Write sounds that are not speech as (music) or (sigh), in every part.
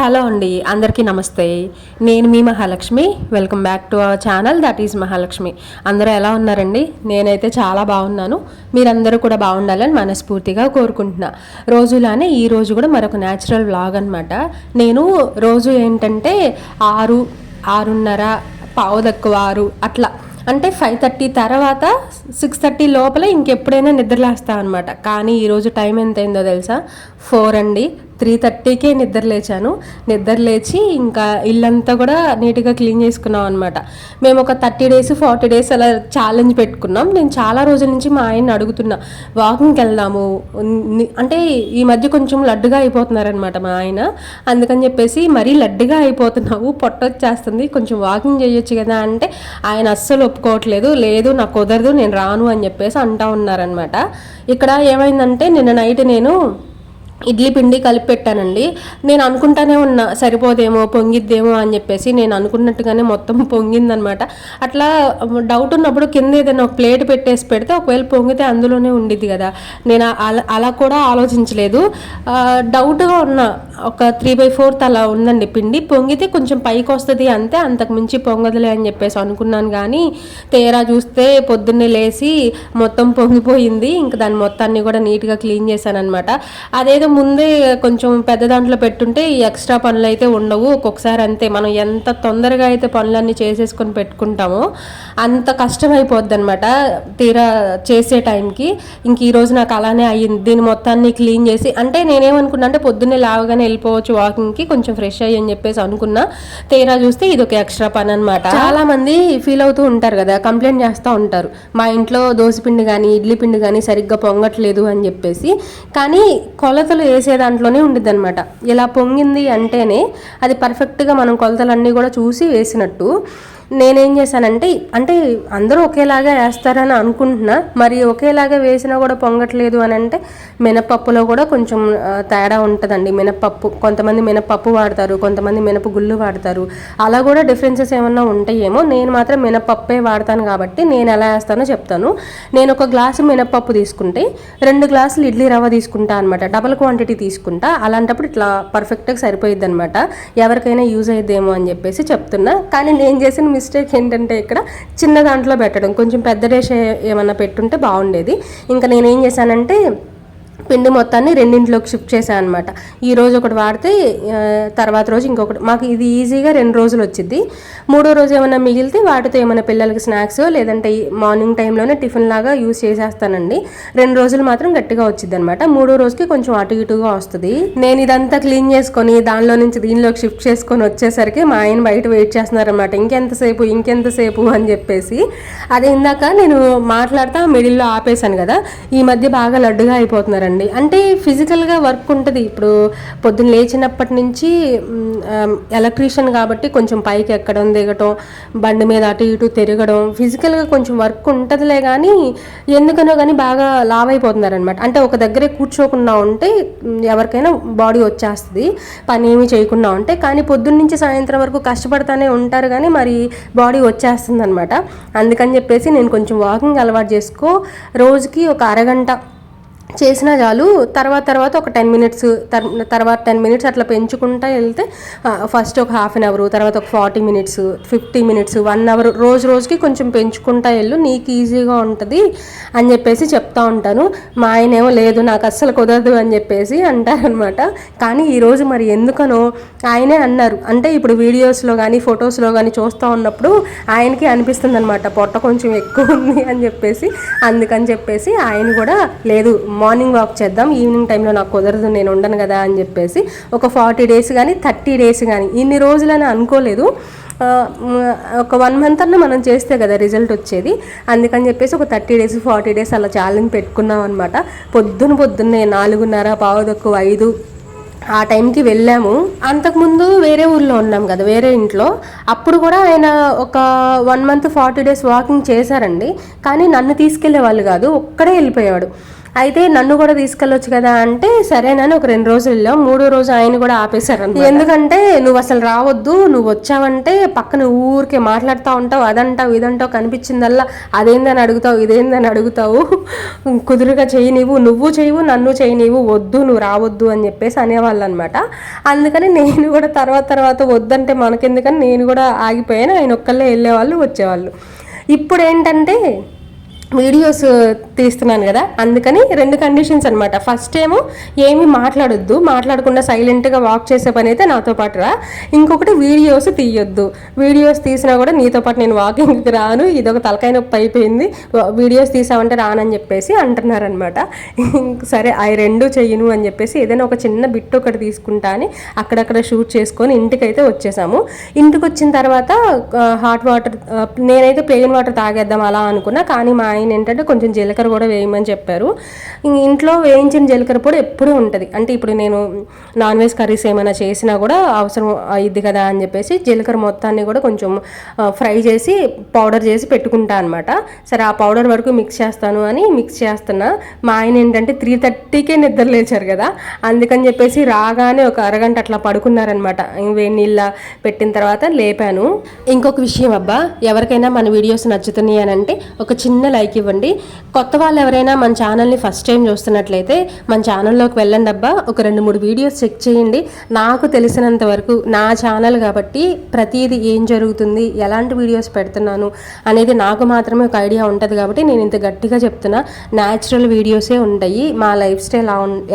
Hello అండి అందరికీ నమస్తే. నేను మీ Mahalakshmi. Welcome back to our channel that is Mahalakshmi. అందరూ ఎలా ఉన్నారండి? నేనైతే చాలా బాగున్నాను. మీరందరూ కూడా బాగుండాలని మనస్ఫూర్తిగా కోరుకుంటున్నా. రోజులానే ఈ రోజు కూడా మరొక న్యాచురల్ వ్లాగ్ అనమాట నేను రోజు ఏంటంటే ఆరు ఆరున్నర పావు తక్కువ ఆరు అట్లా అంటే ఫైవ్ థర్టీ తర్వాత సిక్స్ థర్టీ లోపల ఇంకెప్పుడైనా నిద్రలేస్తా అనమాట కానీ ఈరోజు టైం ఎంత అయిందో తెలుసా? ఫోర్ అండి. త్రీ థర్టీకే నిద్ర లేచాను. నిద్ర లేచి ఇంకా ఇల్లంతా కూడా నీట్గా క్లీన్ చేసుకున్నాం అనమాట మేము ఒక థర్టీ డేస్ ఫార్టీ డేస్ అలా ఛాలెంజ్ పెట్టుకున్నాం. నేను చాలా రోజుల నుంచి మా ఆయన్ని అడుగుతున్నా వాకింగ్కి వెళ్దాము. అంటే ఈ మధ్య కొంచెం లడ్డుగా అయిపోతున్నారనమాట మా ఆయన. అందుకని చెప్పేసి మరీ లడ్డుగా అయిపోతున్నావు పొట్ట వచ్చేస్తుంది కొంచెం వాకింగ్ చేయొచ్చు కదా అంటే ఆయన అస్సలు ఒప్పుకోవట్లేదు. లేదు నాకు కుదరదు నేను రాను అని చెప్పేసి అంటా ఉన్నారనమాట ఇక్కడ ఏమైందంటే నిన్న నైట్ నేను ఇడ్లీ పిండి కలిపి పెట్టానండి. నేను అనుకుంటానే ఉన్నా సరిపోదేమో పొంగిద్దేమో అని చెప్పేసి నేను అనుకున్నట్టుగానే మొత్తం పొంగిందనమాట. అట్లా డౌట్ ఉన్నప్పుడు కింద ఏదైనా ఒక ప్లేట్ పెట్టేసి పెడితే ఒకవేళ పొంగితే అందులోనే ఉండిద్ది కదా. నేను అలా అలా కూడా ఆలోచించలేదు. డౌట్గా ఉన్న ఒక త్రీ బై ఫోర్త్ అలా ఉందండి పిండి. పొంగితే కొంచెం పైకి వస్తుంది అంతే అంతకు మించి పొంగదులే అని చెప్పేసి అనుకున్నాను కానీ తేరా చూస్తే పొద్దున్నే లేచి మొత్తం పొంగిపోయింది. ఇంకా దాని మొత్తాన్ని కూడా నీట్గా క్లీన్ చేశాను అనమాట అదేదో ముందే కొంచెం పెద్ద దాంట్లో పెట్టుంటే ఈ ఎక్స్ట్రా పనులు అయితే ఉండవు. ఒక్కొక్కసారి అంతే. మనం ఎంత తొందరగా అయితే పనులన్నీ చేసేసుకొని పెట్టుకుంటామో అంత కష్టం అయిపోద్ది అనమాట తీరా చేసే టైంకి. ఇంక ఈరోజు నాకు అలానే అయ్యింది. దీని మొత్తాన్ని క్లీన్ చేసి అంటే నేనేమనుకున్నా అంటే పొద్దున్నే లావగానే వెళ్ళిపోవచ్చు వాకింగ్కి కొంచెం ఫ్రెష్ అయ్యి అని చెప్పేసి అనుకున్నా. తీరా చూస్తే ఇది ఒక ఎక్స్ట్రా పని అనమాట చాలా మంది ఫీల్ అవుతూ ఉంటారు కదా కంప్లైంట్ చేస్తూ ఉంటారు. మా ఇంట్లో దోసపిండి కానీ ఇడ్లీ పిండి కానీ సరిగ్గా పొంగట్లేదు అని చెప్పేసి. కానీ కొలతలు వేసే దాంట్లోనే ఉండిద్ది అనమాట ఇలా పొంగింది అంటేనే అది పర్ఫెక్ట్గా మనం కొలతలన్నీ కూడా చూసి వేసినట్టు. నేనేం చేశానంటే అంటే అందరూ ఒకేలాగా వేస్తారని అనుకుంటున్నా మరి ఒకేలాగా వేసినా కూడా పొంగట్లేదు అని అంటే మినపప్పులో కూడా కొంచెం తేడా ఉంటుందండి. మినపప్పు కొంతమంది మినపప్పు వాడతారు కొంతమంది మినప గుళ్ళు వాడతారు. అలా కూడా డిఫరెన్సెస్ ఏమన్నా ఉంటాయేమో నేను మాత్రం మినపప్పే వాడతాను కాబట్టి నేను ఎలా వేస్తానో చెప్తాను. నేను ఒక గ్లాసు మినపప్పు తీసుకుంటే రెండు గ్లాసులు ఇడ్లీ రవ్వ తీసుకుంటా అనమాట డబల్ క్వాంటిటీ తీసుకుంటా. అలాంటప్పుడు ఇట్లా పర్ఫెక్ట్గా సరిపోయిద్ది అనమాట ఎవరికైనా యూజ్ అయ్యేదేమో అని చెప్పేసి చెప్తున్నా. కానీ నేను చేసిన మిస్టేక్ ఏంటంటే ఇక్కడ చిన్న దాంట్లో పెట్టడం. కొంచెం పెద్ద డేష్ ఏమన్నా పెట్టుంటే బాగుండేది. ఇంకా నేనేం చేశానంటే పిండి మొత్తాన్ని రెండింటిలోకి షిఫ్ట్ చేశాను అనమాట ఈ రోజు ఒకటి వాడితే తర్వాత రోజు ఇంకొకటి. మాకు ఇది ఈజీగా రెండు రోజులు వచ్చింది మూడో రోజు ఏమైనా మిగిలితే వాటితో ఏమైనా పిల్లలకి స్నాక్స్ లేదంటే ఈ మార్నింగ్ టైంలోనే టిఫిన్ లాగా యూస్ చేసేస్తానండి. రెండు రోజులు మాత్రం గట్టిగా వచ్చింది అనమాట మూడో రోజుకి కొంచెం అటు ఇటుగా వస్తుంది. నేను ఇదంతా క్లీన్ చేసుకొని దానిలో నుంచి దీనిలోకి షిఫ్ట్ చేసుకొని వచ్చేసరికి మా ఆయన బయట వెయిట్ చేస్తున్నారనమాట ఇంకెంతసేపు ఇంకెంతసేపు అని చెప్పేసి. అదే ఇందాక నేను మాట్లాడుతా మిడిల్లో ఆపేశాను కదా. ఈ మధ్య బాగా లడ్డుగా అయిపోతున్నారండి. అంటే ఫిజికల్గా వర్క్ ఉంటుంది. ఇప్పుడు పొద్దున్న లేచినప్పటి నుంచి ఎలక్ట్రీషియన్ కాబట్టి కొంచెం పైకి ఎక్కడం దిగటం బండి మీద అటు ఇటు తిరగడం ఫిజికల్గా కొంచెం వర్క్ ఉంటుందిలే కానీ ఎందుకనో కానీ బాగా లావ్ అయిపోతున్నారనమాట అంటే ఒక దగ్గరే కూర్చోకుండా ఉంటే ఎవరికైనా బాడీ వచ్చేస్తుంది. పని ఏమి చేయకుండా ఉంటే కానీ పొద్దున్న నుంచి సాయంత్రం వరకు కష్టపడతానే ఉంటారు కానీ మరి బాడీ వచ్చేస్తుంది అనమాట అందుకని చెప్పేసి నేను కొంచెం వాకింగ్ అలవాటు చేసుకో. రోజుకి ఒక అరగంట చేసినా చాలు. తర్వాత తర్వాత ఒక టెన్ మినిట్స్ తర్వాత టెన్ మినిట్స్ అట్లా పెంచుకుంటా వెళ్తే ఫస్ట్ ఒక హాఫ్ అన్ అవర్ తర్వాత ఒక forty minutes fifty minutes one hour రోజు రోజుకి కొంచెం పెంచుకుంటా వెళ్ళు. నీకు ఈజీగా ఉంటుంది అని చెప్పేసి చెప్తా ఉంటాను. మా ఆయనేమో లేదు నాకు అస్సలు కుదరదు అని చెప్పేసి అంటారనమాట కానీ ఈరోజు మరి ఎందుకనో ఆయనే అన్నారు. అంటే ఇప్పుడు వీడియోస్లో కానీ ఫొటోస్లో కానీ చూస్తూ ఉన్నప్పుడు ఆయనకి అనిపిస్తుంది అనమాట పొట్ట కొంచెం ఎక్కువ ఉంది అని చెప్పేసి. అందుకని చెప్పేసి ఆయన కూడా లేదు మార్నింగ్ వాక్ చేద్దాం ఈవినింగ్ టైంలో నాకు కుదరదు నేను ఉండను కదా అని చెప్పేసి ఒక ఫార్టీ డేస్ కానీ థర్టీ డేస్ కానీ ఇన్ని రోజులని అనుకోలేదు. ఒక వన్ మంత్ అన్న మనం చేస్తే కదా రిజల్ట్ వచ్చేది. అందుకని చెప్పేసి ఒక థర్టీ డేస్ ఫార్టీ డేస్ అలా ఛాలెంజ్ పెట్టుకున్నాం అనమాట పొద్దున పొద్దున్నే నాలుగున్నర పావు ఐదు ఆ టైంకి వెళ్ళాము. అంతకుముందు వేరే ఊర్లో ఉన్నాం కదా వేరే ఇంట్లో. అప్పుడు కూడా ఆయన ఒక one month forty days walking చేశారండి. కానీ నన్ను తీసుకెళ్ళే వాళ్ళు కాదు ఒక్కడే వెళ్ళిపోయాడు అయితే నన్ను కూడా తీసుకెళ్ళొచ్చు కదా అంటే సరేనని ఒక రెండు రోజులు వెళ్ళాం. మూడో రోజు ఆయన కూడా ఆపేశారు ఎందుకంటే నువ్వు అసలు రావద్దు నువ్వు వచ్చావంటే పక్కన ఊరికే మాట్లాడుతూ ఉంటావు అదంటావు ఇదంటావు కనిపించిందల్లా అదేందని అడుగుతావు ఇదేందని అడుగుతావు. కుదురుగా చేయి నువ్వు చేయవు నన్ను చేయి వద్దు నువ్వు రావద్దు అని చెప్పేసి అనేవాళ్ళు అనమాట అందుకని నేను కూడా తర్వాత తర్వాత వద్దంటే మనకెందుకని నేను కూడా ఆగిపోయాను ఆయన ఒక్కళ్ళే వెళ్ళేవాళ్ళు వచ్చేవాళ్ళు. ఇప్పుడు ఏంటంటే వీడియోస్ తీస్తున్నాను కదా అందుకని రెండు కండిషన్స్ అనమాట ఫస్ట్ ఏమో ఏమి మాట్లాడొద్దు మాట్లాడకుండా సైలెంట్గా వాక్ చేసే పని అయితే నాతో పాటు రా. ఇంకొకటి వీడియోస్ తీయొద్దు. వీడియోస్ తీసినా కూడా నీతో పాటు నేను వాకింగ్కి రాను ఇదొక తలకాయ నొప్పి అయిపోయింది. వీడియోస్ తీసామంటే రానని చెప్పేసి అంటున్నారనమాట సరే అవి రెండు చెయ్యను అని చెప్పేసి ఏదైనా ఒక చిన్న బిట్ ఒకటి తీసుకుంటా అని అక్కడక్కడ షూట్ చేసుకొని ఇంటికైతే వచ్చేసాము. ఇంటికి వచ్చిన తర్వాత హాట్ వాటర్ నేనైతే ప్లెయిన్ వాటర్ తాగేద్దాం అలా అనుకున్నా కానీ మా ఆయన ఏంటంటే కొంచెం జీలకర్ర కూడా వేయమని చెప్పారు. ఇంట్లో వేయించిన జీలకర్ర పొడి ఎప్పుడూ ఉంటుంది. అంటే ఇప్పుడు నేను నాన్ వెజ్ కర్రీస్ ఏమైనా చేసినా కూడా అవసరం అయ్యిద్ది కదా అని చెప్పేసి జీలకర్ర మొత్తాన్ని కూడా కొంచెం ఫ్రై చేసి పౌడర్ చేసి పెట్టుకుంటా అనమాట సరే ఆ పౌడర్ వరకు మిక్స్ చేస్తాను అని మిక్స్ చేస్తున్నా. మా ఆయన ఏంటంటే త్రీ థర్టీకే నిద్ర లేచారు కదా. అందుకని చెప్పేసి రాగానే ఒక అరగంట అట్లా పడుకున్నారనమాట వేడి నీళ్ళ పెట్టిన తర్వాత లేపాను. ఇంకొక విషయం అబ్బా ఎవరికైనా మన వీడియోస్ నచ్చుతున్నాయి అని అంటే ఒక చిన్న లైక్ ఇవ్వండి కొత్త వాళ్ళు ఎవరైనా మన ఛానల్ని ఫస్ట్ టైం చూస్తున్నట్లయితే మన ఛానల్లోకి వెళ్ళండి అబ్బా. ఒక రెండు మూడు వీడియోస్ చెక్ చేయండి. నాకు తెలిసినంత వరకు నా ఛానల్ కాబట్టి ప్రతిదీ ఏం జరుగుతుంది ఎలాంటి వీడియోస్ పెడుతున్నాను అనేది నాకు మాత్రమే ఒక ఐడియా ఉంటుంది కాబట్టి నేను ఇంత గట్టిగా చెప్తున్నా. న్యాచురల్ వీడియోసే ఉంటాయి. మా లైఫ్ స్టైల్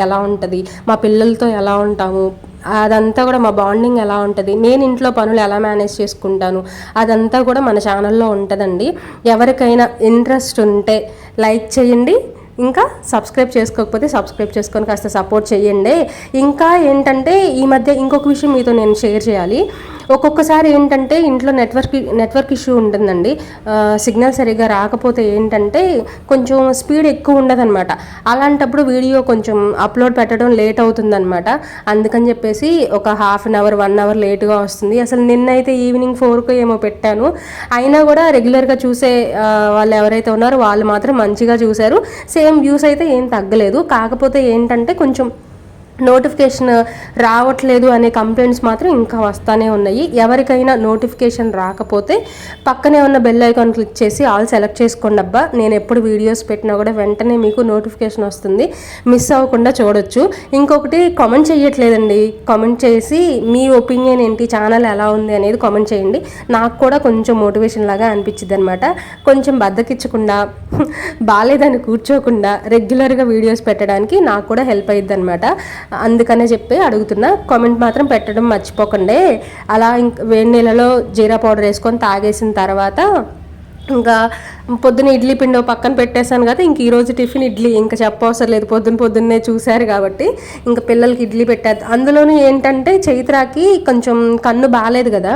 ఎలా ఉంటుంది? మా పిల్లలతో ఎలా ఉంటాము? అదంతా కూడా మా బాండింగ్ ఎలా ఉంటుంది? నేను ఇంట్లో పనులు ఎలా మేనేజ్ చేసుకుంటాను? అదంతా కూడా మన ఛానల్లో ఉంటుందండి. ఎవరికైనా ఇంట్రెస్ట్ ఉంటే లైక్ చేయండి. ఇంకా సబ్స్క్రైబ్ చేసుకోకపోతే సబ్స్క్రైబ్ చేసుకొని కాస్త సపోర్ట్ చేయండి. ఇంకా ఏంటంటే ఈ మధ్య ఇంకొక విషయం మీతో నేను షేర్ చేయాలి. ఒక్కొక్కసారి ఏంటంటే ఇంట్లో నెట్వర్క్ నెట్వర్క్ ఇష్యూ ఉంటుందండి. సిగ్నల్ సరిగ్గా రాకపోతే ఏంటంటే కొంచెం స్పీడ్ ఎక్కువ ఉండదన్నమాట. అలాంటప్పుడు వీడియో కొంచెం అప్లోడ్ పెట్టడం లేట్ అవుతుందన్నమాట. అందుకని చెప్పేసి ఒక half an hour one hour లేట్గా వస్తుంది. అసలు నిన్నైతే ఈవినింగ్ ఫోర్కు ఏమో పెట్టాను. అయినా కూడా రెగ్యులర్గా చూసే వాళ్ళు ఎవరైతే ఉన్నారో వాళ్ళు మాత్రం మంచిగా చూశారు. సేమ్ వ్యూస్ అయితే ఏం తగ్గలేదు. కాకపోతే ఏంటంటే కొంచెం నోటిఫికేషన్ రావట్లేదు అనే కంప్లైంట్స్ మాత్రం ఇంకా వస్తూనే ఉన్నాయి. ఎవరికైనా నోటిఫికేషన్ రాకపోతే పక్కనే ఉన్న బెల్ ఐకాన్ క్లిక్ చేసి ఆల్ సెలెక్ట్ చేసుకోండి అబ్బా. నేను ఎప్పుడు వీడియోస్ పెట్టినా కూడా వెంటనే మీకు నోటిఫికేషన్ వస్తుంది. మిస్ అవ్వకుండా చూడొచ్చు. ఇంకొకటి కామెంట్ చేయట్లేదండి కామెంట్ చేసి మీ ఒపీనియన్ ఏంటి? ఛానల్ ఎలా ఉంది అనేది కామెంట్ చేయండి. నాకు కూడా కొంచెం మోటివేషన్ లాగా అనిపించింది అనమాట కొంచెం బద్దకిచ్చకుండా బాగాలేదని కూర్చోకుండా రెగ్యులర్గా వీడియోస్ పెట్టడానికి నాకు కూడా హెల్ప్ అయ్యిద్ది అనమాట అందుకనే చెప్పి అడుగుతున్నా. కామెంట్ మాత్రం పెట్టడం మర్చిపోకండి. అలా ఇంక వేడి నీళ్ళలో జీరా పౌడర్ వేసుకొని తాగేసిన తర్వాత ఇంకా పొద్దున ఇడ్లీ పిండి పక్కన పెట్టేశాను కదా ఇంక ఈరోజు టిఫిన్ ఇడ్లీ ఇంకా చెప్పవసరం లేదు పొద్దున్న పొద్దున్నే చూశారు కాబట్టి ఇంకా పిల్లలకి ఇడ్లీ పెట్టారు అందులోనూ ఏంటంటే చైత్రాకి కొంచెం కన్ను బాగాలేదు కదా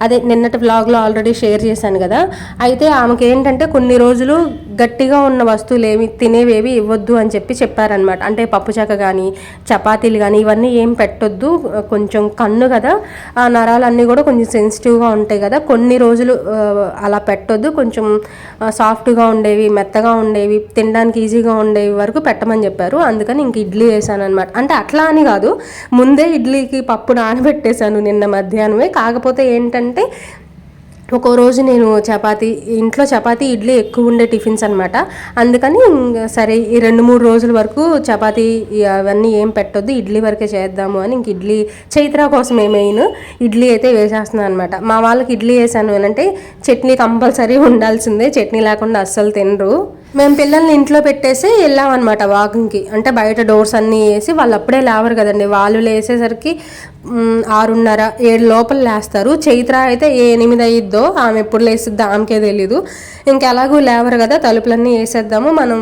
అదే నిన్నటి వ్లాగ్లో ఆల్రెడీ షేర్ చేశాను కదా అయితే ఆమెకి ఏంటంటే కొన్ని రోజులు గట్టిగా ఉన్న వస్తువులు ఏమి తినేవేవి ఇవ్వద్దు అని చెప్పి చెప్పారనమాట అంటే పప్పుచాక కానీ చపాతీలు కానీ ఇవన్నీ ఏం పెట్టొద్దు కొంచెం కన్ను కదా ఆ నరాలన్నీ కూడా కొంచెం సెన్సిటివ్గా ఉంటాయి కదా కొన్ని రోజులు అలా పెట్టొద్దు కొంచెం సాఫ్ట్గా ఉండేవి మెత్తగా ఉండేవి తినడానికి ఈజీగా ఉండేవి వరకు పెట్టమని చెప్పారు. అందుకని ఇంక ఇడ్లీ వేసాను అనమాట అంటే అట్లా అని కాదు ముందే ఇడ్లీకి పప్పు నానబెట్టేశాను నిన్న మధ్యాహ్నమే. కాకపోతే ఏంటంటే ఒక్కో రోజు నేను చపాతి ఇంట్లో చపాతి ఇడ్లీ ఎక్కువ ఉండే టిఫిన్స్ అనమాట అందుకని సరే ఈ రెండు మూడు రోజుల వరకు చపాతి అవన్నీ ఏం పెట్టొద్దు ఇడ్లీ వరకే చేద్దాము అని ఇంక ఇడ్లీ చైత్ర కోసం మెయిన్ ఇడ్లీ అయితే వేసేస్తున్నాను అనమాట మా వాళ్ళకి ఇడ్లీ వేసాను అంటే చట్నీ కంపల్సరీ ఉండాల్సిందే చట్నీ లేకుండా అస్సలు తినరు. మేము పిల్లల్ని ఇంట్లో పెట్టేసి వెళ్ళామన్నమాట వాకింగ్కి అంటే బయట డోర్స్ అన్నీ వేసి వాళ్ళు అప్పుడే లేవరు కదండి. వాళ్ళు లేసేసరికి ఆరున్నర ఏడు లోపల లేస్తారు. చైత్ర అయితే ఏ ఎనిమిది అయ్యిద్దో ఆమె ఎప్పుడు లేసిద్దో ఆమెకే తెలీదు. ఇంకెలాగూ లేవరు కదా తలుపులన్నీ వేసేద్దాము. మనం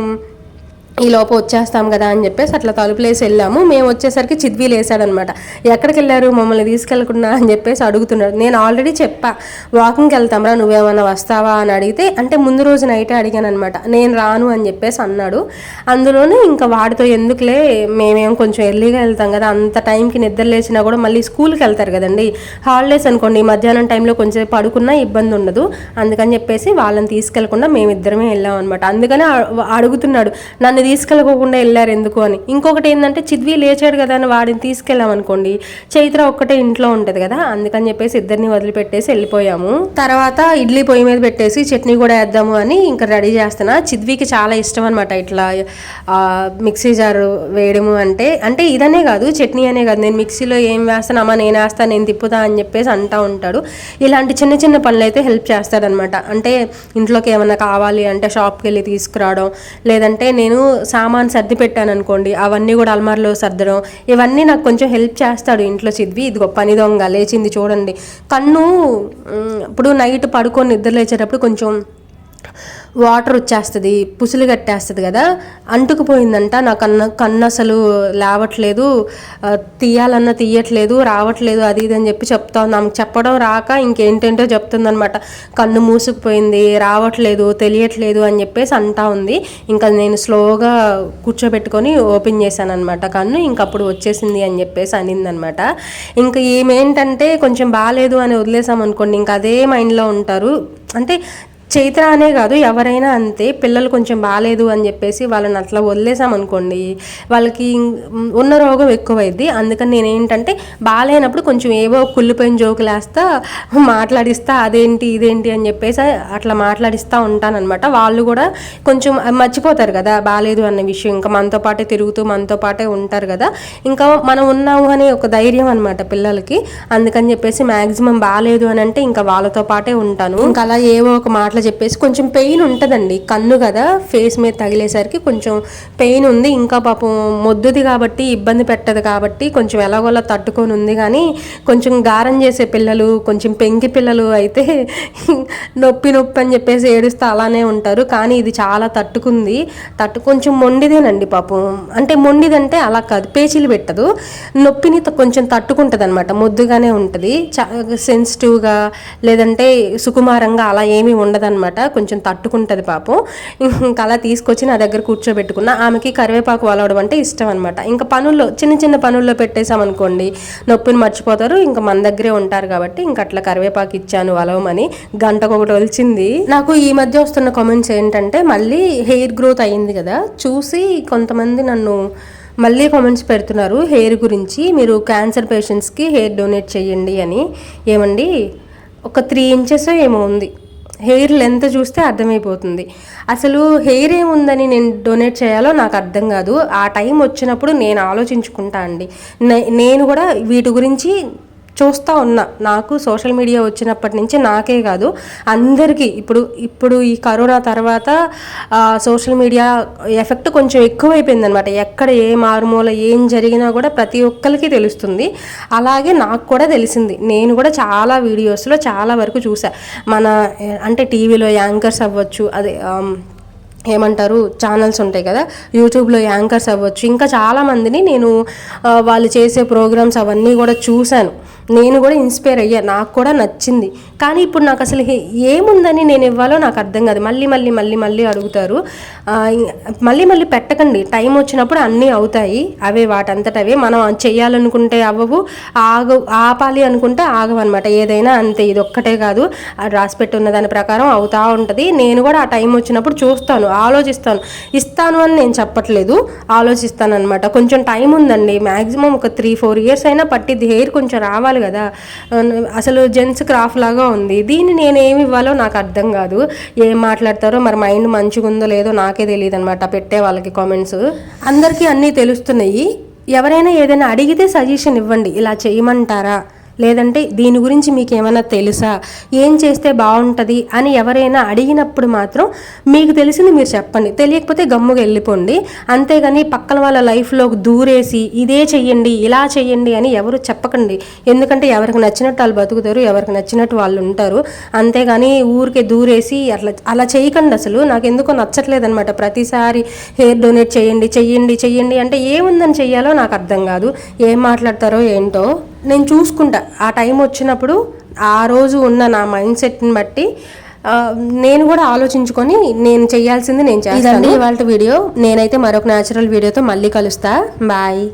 ఈ లోపు వచ్చేస్తాం కదా అని చెప్పేసి అట్లా తలుపులేసి వెళ్ళాము. మేము వచ్చేసరికి చిద్వీలు వేసాడనమాట ఎక్కడికి వెళ్ళారు మమ్మల్ని తీసుకెళ్ళకుండా అని చెప్పేసి అడుగుతున్నాడు. నేను ఆల్రెడీ చెప్పా వాకింగ్కి వెళ్తాంరా నువ్వేమన్నా వస్తావా? అని అడిగితే అంటే ముందు రోజు నైటే అడిగాను అనమాట నేను రాను అని చెప్పేసి అన్నాడు. అందులోనే ఇంకా వాడితో ఎందుకులే మేమేం కొంచెం ఎర్లీగా వెళ్తాం కదా అంత టైంకి నిద్ర లేచినా కూడా మళ్ళీ స్కూల్కి వెళ్తారు కదండి. హాలిడేస్ అనుకోండి మధ్యాహ్నం టైంలో కొంచెం పడుకున్నా ఇబ్బంది ఉండదు. అందుకని చెప్పేసి వాళ్ళని తీసుకెళ్ళకుండా మేమిద్దరమే వెళ్ళాం అనమాట అందుకనే అడుగుతున్నాడు. నన్ను తీసుకెళ్ళకోకుండా వెళ్ళారు ఎందుకు అని. ఇంకొకటి ఏంటంటే చిద్వి లేచాడు కదా అని వాడిని తీసుకెళ్ళాం అనుకోండి చైత్ర ఒక్కటే ఇంట్లో ఉంటుంది కదా అందుకని చెప్పేసి ఇద్దరిని వదిలిపెట్టేసి వెళ్ళిపోయాము. తర్వాత ఇడ్లీ పొయ్యి మీద పెట్టేసి చట్నీ కూడా వేద్దాము అని ఇంకా రెడీ చేస్తున్నా. చిద్వికి చాలా ఇష్టం అనమాట ఇట్లా మిక్సీ జారు వేయడము అంటే. అంటే ఇదనే కాదు చట్నీ అనే కాదు. నేను మిక్సీలో ఏం వేస్తాను అమ్మ నేను వేస్తాను నేను తిప్పుతా అని చెప్పేసి అంటా ఉంటాడు. ఇలాంటి చిన్న చిన్న పనులు అయితే హెల్ప్ చేస్తాడనమాట అంటే ఇంట్లోకి ఏమైనా కావాలి అంటే షాప్కి వెళ్ళి తీసుకురావడం లేదంటే నేను సామాన్ సర్ది పెట్టాను అనుకోండి అవన్నీ కూడా అల్మార్లో సర్దడం ఇవన్నీ నాకు కొంచెం హెల్ప్ చేస్తాడు ఇంట్లో చిద్వి. ఇదిగో పని దొంగ లేచింది చూడండి. కన్ను ఇప్పుడు నైట్ పడుకొని నిద్ర లేచేటప్పుడు కొంచెం వాటర్ వచ్చేస్తుంది పుసులు కట్టేస్తుంది కదా అంటుకుపోయిందంట. నా కన్ను కన్ను అసలు లేవట్లేదు తీయాలన్నా తీయట్లేదు రావట్లేదు అది ఇది అని చెప్పి చెప్తా ఉంది ఆమెకు చెప్పడం రాక ఇంకేంటేంటో చెప్తుందనమాట. కన్ను మూసుకుపోయింది రావట్లేదు తెలియట్లేదు అని చెప్పేసి అంటా ఉంది. ఇంకా నేను స్లోగా కూర్చోబెట్టుకొని ఓపెన్ చేశాను అనమాట కన్ను. ఇంక అప్పుడు వచ్చేసింది అని చెప్పేసి అనిందనమాట. ఇంకా ఏమేంటంటే కొంచెం బాగాలేదు అని వదిలేసాం అనుకోండి ఇంకా అదే మైండ్లో ఉంటారు. అంటే చైత్ర అనే కాదు ఎవరైనా అంతే పిల్లలు కొంచెం బాగాలేదు అని చెప్పేసి వాళ్ళని అట్లా వదిలేసాం అనుకోండి వాళ్ళకి ఉన్న రోగం ఎక్కువైద్ది. అందుకని నేను ఏంటంటే బాగాలేనప్పుడు కొంచెం ఏవో కుళ్ళిపోయిన జోకులు వేస్తా మాట్లాడిస్తా అదేంటి ఇదేంటి అని చెప్పేసి అట్లా మాట్లాడిస్తూ ఉంటానన్నమాట. వాళ్ళు కూడా కొంచెం మర్చిపోతారు కదా బాగాలేదు అన్న విషయం. ఇంకా మనతో పాటే తిరుగుతూ మనతో పాటే ఉంటారు కదా. ఇంకా మనం ఉన్నాము అనే ఒక ధైర్యం అనమాట పిల్లలకి. అందుకని చెప్పేసి మ్యాక్సిమం బాగాలేదు అని అంటే ఇంకా వాళ్ళతో పాటే ఉంటాను. ఇంకా అలా ఏవో ఒక మాటలు చెప్పేసి కొంచెం పెయిన్ ఉంటుందండి. కన్ను కదా ఫేస్ మీద తగిలేసరికి కొంచెం పెయిన్ ఉంది. ఇంకా పాపం మొద్దుది కాబట్టి ఇబ్బంది పెట్టదు కాబట్టి కొంచెం ఎలాగోలా తట్టుకొని ఉంది. కానీ కొంచెం గారం చేసే పిల్లలు కొంచెం పెంకి పిల్లలు అయితే (laughs) నొప్పి నొప్పి అని చెప్పేసి ఏడుస్తూ అలానే ఉంటారు. కానీ ఇది చాలా తట్టుకుంది. తట్టు కొంచెం మొండిదేనండి పాపం. అంటే మొండిదంటే అలా కాదు. పేచీలు పెట్టదు. నొప్పిని త- కొంచెం తట్టుకుంటుంది అనమాట ముద్దుగానే ఉంటుంది. సెన్సిటివ్గా లేదంటే సుకుమారంగా అలా ఏమీ అనమాట కొంచెం తట్టుకుంటుంది పాపం. ఇంకా అలా తీసుకొచ్చి నా దగ్గర కూర్చోబెట్టుకున్న. ఆమెకి కరివేపాకు వలవడం అంటే ఇష్టం అనమాట ఇంకా పనుల్లో చిన్న చిన్న పనుల్లో పెట్టేసామనుకోండి నొప్పిని మర్చిపోతారు. ఇంకా మన దగ్గరే ఉంటారు కాబట్టి ఇంకా అట్లా కరివేపాకు ఇచ్చాను వలవమని గంటకు ఒకటి వచ్చింది నాకు ఈ మధ్య వస్తున్న కామెంట్స్ ఏంటంటే మళ్ళీ హెయిర్ గ్రోత్ అయింది కదా. చూసి కొంతమంది నన్ను మళ్ళీ కామెంట్స్ పెడుతున్నారు. హెయిర్ గురించి మీరు క్యాన్సర్ పేషెంట్స్కి హెయిర్ డొనేట్ చేయండి అని. ఏమండి? ఒక త్రీ ఇంచెస్ ఏమో ఉంది. హెయిర్ లెంత్ చూస్తే అర్థమైపోతుంది. అసలు హెయిర్ ఏముందని నేను డొనేట్ చేయాలో నాకు అర్థం కాదు. ఆ టైం వచ్చినప్పుడు నేను ఆలోచించుకుంటా అండి. నే- నేను కూడా వీటి గురించి చూస్తూ ఉన్నా. నాకు సోషల్ మీడియా వచ్చినప్పటి నుంచి నాకే కాదు అందరికీ. ఇప్పుడు ఇప్పుడు ఈ కరోనా తర్వాత సోషల్ మీడియా ఎఫెక్ట్ కొంచెం ఎక్కువైపోయింది అనమాట ఎక్కడ ఏ మారుమూల ఏం జరిగినా కూడా ప్రతి ఒక్కరికి తెలుస్తుంది. అలాగే నాకు కూడా తెలిసింది. నేను కూడా చాలా వీడియోస్లో చాలా వరకు చూసా. మన అంటే టీవీలో యాంకర్స్ అవ్వచ్చు అదే ఏమంటారు ఛానల్స్ ఉంటాయి కదా యూట్యూబ్లో యాంకర్స్ అవ్వచ్చు. ఇంకా చాలామందిని నేను వాళ్ళు చేసే ప్రోగ్రామ్స్ అవన్నీ కూడా చూశాను. నేను కూడా ఇన్స్పైర్ అయ్యా నాకు కూడా నచ్చింది. కానీ ఇప్పుడు నాకు అసలు హే- ఏముందని నేను ఇవ్వాలో నాకు అర్థం కాదు. మళ్ళీ మళ్ళీ మళ్ళీ మళ్ళీ అడుగుతారు. మళ్ళీ మళ్ళీ పెట్టకండి. టైం వచ్చినప్పుడు అన్నీ అవుతాయి. అవే వాటంతట అవే. మనం చేయాలనుకుంటే అవ్వవు. ఆగ ఆపాలి అనుకుంటే ఆగవన్నమాట. ఏదైనా అంతే ఇది ఒక్కటే కాదు. అది రాసి దాని ప్రకారం అవుతా ఉంటుంది. నేను కూడా ఆ టైం వచ్చినప్పుడు చూస్తాను ఆలోచిస్తాను. ఇస్తాను అని నేను చెప్పట్లేదు. ఆలోచిస్తాను అనమాట కొంచెం టైం ఉందండి. మ్యాక్సిమం ఒక త్రీ ఫోర్ ఇయర్స్ అయినా పట్టిద్ది. హెయిర్ కొంచెం రావాలి కదా. అసలు జెంట్స్ క్రాఫ్ట్ లాగా ఉంది. దీన్ని నేను ఏమి ఇవ్వాలో నాకు అర్థం కాదు. ఏం మాట్లాడతారో మరి మైండ్ మంచిగా ఉందో లేదో నాకే తెలియదు అనమాట పెట్టే వాళ్ళకి కామెంట్స్ అందరికీ అన్నీ తెలుస్తున్నాయి. ఎవరైనా ఏదైనా అడిగితే సజెషన్ ఇవ్వండి. ఇలా చేయమంటారా? లేదంటే దీని గురించి మీకు ఏమైనా తెలుసా? ఏం చేస్తే బాగుంటుంది అని ఎవరైనా అడిగినప్పుడు మాత్రం మీకు తెలిసింది మీరు చెప్పండి. తెలియకపోతే గమ్ముగా వెళ్ళిపోండి. అంతేగాని పక్కన వాళ్ళ లైఫ్లోకి దూరేసి ఇదే చెయ్యండి ఇలా చెయ్యండి అని ఎవరు చెప్పకండి. ఎందుకంటే ఎవరికి నచ్చినట్టు వాళ్ళు బతుకుతారు ఎవరికి నచ్చినట్టు వాళ్ళు ఉంటారు. అంతేగాని ఊరికే దూరేసి అట్లా అలా చేయకండి అసలు. నాకు ఎందుకో నచ్చట్లేదు అనమాట ప్రతిసారి హెయిర్ డొనేట్ చేయండి చెయ్యండి చెయ్యండి అంటే ఏముందని చెయ్యాలో నాకు అర్థం కాదు. ఏం మాట్లాడతారో ఏంటో నేను చూసుకుంటా. ఆ టైం వచ్చినప్పుడు ఆ రోజు ఉన్న నా మైండ్ సెట్ని బట్టి నేను కూడా ఆలోచించుకొని నేను చేయాల్సింది నేను చేస్తాను. ఇవాళ వీడియో. నేనైతే మరొక న్యాచురల్ వీడియోతో మళ్ళీ కలుస్తా. బాయ్.